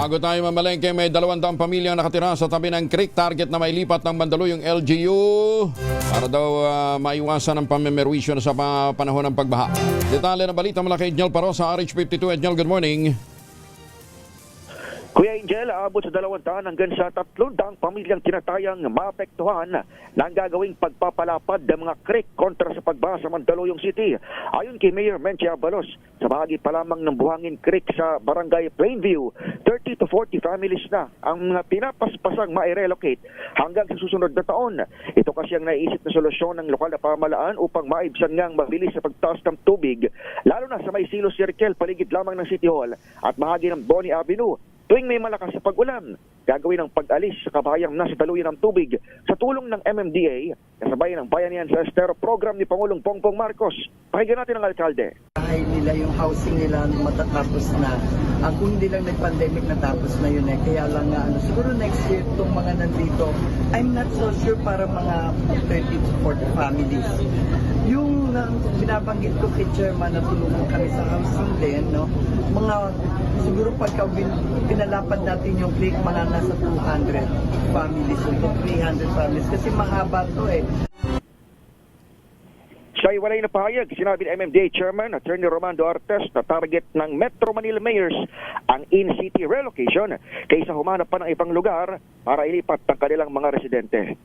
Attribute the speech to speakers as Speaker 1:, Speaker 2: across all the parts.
Speaker 1: Bago tayo mamalengke, may dalawang pamilyang nakatira sa tabi ng creek target na mailipat ng Mandaluyong LGU para daw ah, maiwasan ang pamimerwisyo na sa pa- panahon ng pagbaha. Detalye ng balita mula kay Ednel Paro sa RH52. Ednel, good morning.
Speaker 2: Angel, aabot sa dalawang daan hanggang sa tatlong daang pamilyang tinatayang maapektuhan ng gagawing pagpapalapad ng mga creek kontra sa pagbaha sa Mandaluyong City. Ayon kay Mayor Menchie Abalos, sa bahagi pa lamang ng Buhangin Creek sa Barangay Plainview, 30 to 40 families na ang mga pinapaspasang ma-relocate hanggang sa susunod na taon. Ito kasi ang naisip na solusyon ng lokal na pamalaan upang maibsan nga ang mabilis sa pagtaas ng tubig, lalo na sa may silo circle paligid lamang ng City Hall at bahagi ng Bonnie Avenue tuwing may malakas sa pag-ulan. Gagawin ang pag-alis sa kabayang nasa daluyan ng tubig sa tulong ng MMDA kasabay ng Bayanihan sa Estero program ni Pangulong Pongpong Marcos. Pakinggan natin ang alkalde.
Speaker 3: bahay nila, yung housing nila matatapos na. Ang kung hindi lang nag-pandemic natapos na yun eh. Kaya lang nga, ano, siguro next year itong mga nandito, I'm not so sure para mga 30 to 40 families. Yung na, binabanggit ko kay chairman na tulungan kami sa housing din, no? Mga, siguro pagka bin, pinalapad natin yung click, mga nasa 200 families, o 300 families. Kasi mahaba to eh.
Speaker 2: Sa iwalay na pahayag, sinabi ni MMDA Chairman Attorney Romando Artes na target ng Metro Manila Mayors ang in-city relocation kaysa humanap pa ng ibang lugar para ilipat ang kanilang mga residente.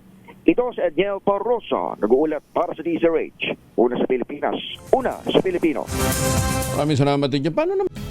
Speaker 2: Ito si Edniel Parrosa, nag-uulat para sa DZRH. Una sa Pilipinas, una sa Pilipino.
Speaker 1: Maraming salamat din. Paano naman?